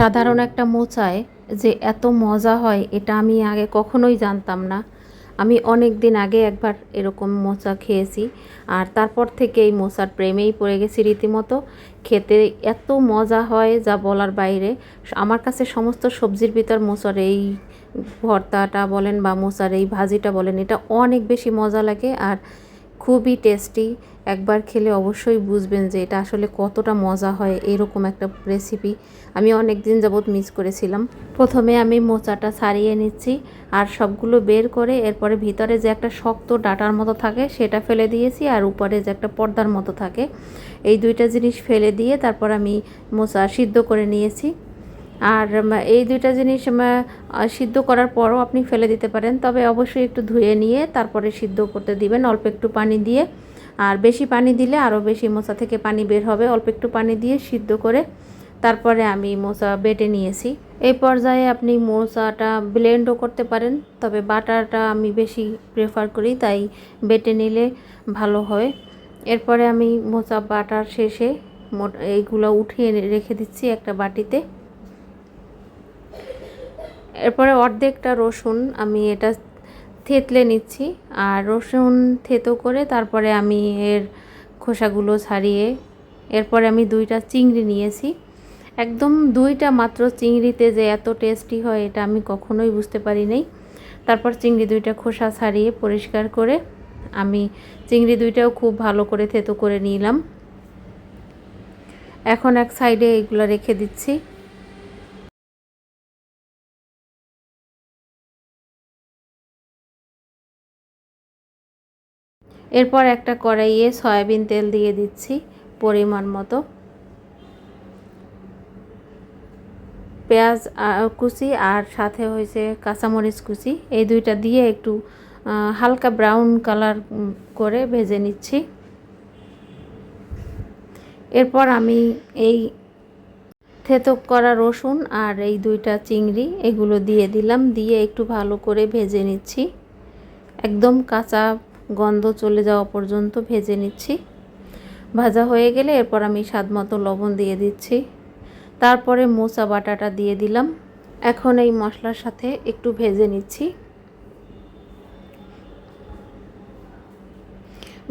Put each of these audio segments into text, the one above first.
সাধারণ একটা মোচায় যে এত মজা হয়, এটা আমি আগে কখনোই জানতাম না। আমি অনেক দিন আগে একবার এরকম মোচা খেয়েছি আর তারপর থেকে এই মোচার প্রেমেই পড়ে গেছি রীতিমতো। খেতে এত মজা হয় যা বলার বাইরে। আমার কাছে সমস্ত সবজির ভিতর মোচার এই ভর্তাটা বলেন বা মোচার এই ভাজিটা বলেন, এটা অনেক বেশি মজা লাগে আর খুবই টেস্টি একবার খেলে অবশ্যই বুঝবেন যে এটা আসলে কতটা মজা হয়, এরকম একটা রেসিপি আমি অনেক দিন যাবৎ মিস করেছিলাম। প্রথমে আমি মোচাটা ছাড়িয়ে নিচ্ছি আর সবগুলো বের করে এরপরে ভিতরে যে একটা শক্ত ডাটার মতো থাকে সেটা ফেলে দিয়েছি আর উপরে যে একটা পর্দার মতো থাকে। এই দুইটা জিনিস ফেলে দিয়ে তারপর আমি মোচা সিদ্ধ করে নিয়েছি। আর এই দুইটা জিনিস সিদ্ধ করার পরও আপনি ফেলে দিতে পারেন। তবে অবশ্যই একটু ধুয়ে নিয়ে তারপরে সিদ্ধ করতে দিবেন। অল্প একটু পানি দিয়ে, আর বেশি পানি দিলে আরও বেশি মোচা থেকে পানি বের হবে। অল্প একটু পানি দিয়ে সিদ্ধ করে তারপরে আমি মোচা বেটে নিয়েছি। এই পর্যায়ে আপনি মোচাটা ব্লেন্ডও করতে পারেন, তবে বাটারটা আমি বেশি প্রেফার করি, তাই বেটে নিলে ভালো হয়। এরপরে আমি মোচা বাটার শেষে এইগুলো উঠিয়ে রেখে দিচ্ছি একটা বাটিতে। এরপরে অর্ধেকটা রসুন আমি এটা থেতলে নিচ্ছি। আর রসুন থেতো করে তারপরে আমি এর খোসাগুলো ছাড়িয়ে এরপরে আমি দুইটা চিংড়ি নিয়েছি। একদম দুইটা মাত্র চিংড়িতে যে এত টেস্টি হয় এটা আমি কখনোই বুঝতে পারি নাই। তারপর চিংড়ি দুইটা খোসা ছাড়িয়ে পরিষ্কার করে আমি চিংড়ি দুইটাও খুব ভালো করে থেতো করে নিলাম। এখন এক সাইডে এগুলো রেখে দিচ্ছি। এরপর একটা কড়াইয়ে সয়াবিন তেল দিয়ে দিচ্ছি পরিমাণ মতো। পেঁয়াজ কুচি আর সাথে হয়েছে কাঁচামরিচ কুচি। এই দুইটা দিয়ে একটু হালকা ব্রাউন কালার করে ভেজে নিচ্ছি। এরপর আমি এই থেতক করা রসুন আর এই দুইটা চিংড়ি এগুলো দিয়ে দিলাম, দিয়ে একটু ভালো করে ভেজে নিচ্ছি। একদম কাঁচা গন্ধ চলে যাওয়া পর্যন্ত ভেজে নিচ্ছি। ভাজা হয়ে গেলে এরপর আমি স্বাদ মতো লবণ দিয়ে দিচ্ছি। তারপরে মোচা বাটাটা দিয়ে দিলাম। এখন এই মশলার সাথে একটু ভেজে নিচ্ছি।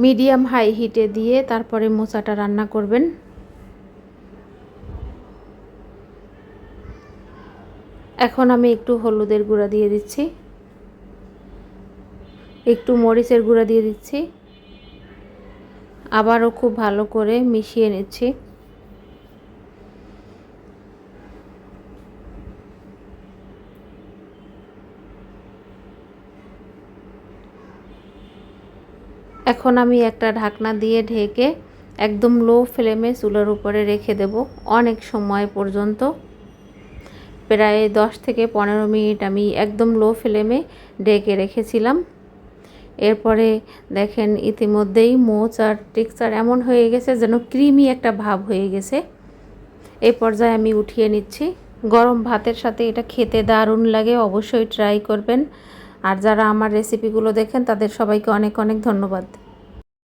মিডিয়াম হাই হিটে দিয়ে তারপরে মোচাটা রান্না করবেন। এখন আমি একটু হলুদের গুঁড়া দিয়ে দিচ্ছি। একটু মরিচের গুঁড়া দিয়ে দিচ্ছি। আবারও খুব ভালো করে মিশিয়ে নিচ্ছি। এখন আমি একটা ঢাকনা দিয়ে ঢেকে একদম লো ফ্লেমে চুলার উপরে রেখে দেব অনেক সময় পর্যন্ত। প্রায় দশ থেকে পনেরো মিনিট আমি একদম লো ফ্লেমে ঢেকে রেখেছিলাম। এরপরে দেখেন ইতিমধ্যেই মোচ আর টেক্সচার এমন হয়ে গেছে যেন ক্রিমি একটা ভাব হয়ে গেছে। এই পর্যায়ে আমি উঠিয়ে নিচ্ছি। গরম ভাতের সাথে এটা খেতে দারুণ লাগে, অবশ্যই ট্রাই করবেন। আর যারা আমার রেসিপিগুলো দেখেন, তাদের সবাইকে অনেক অনেক ধন্যবাদ।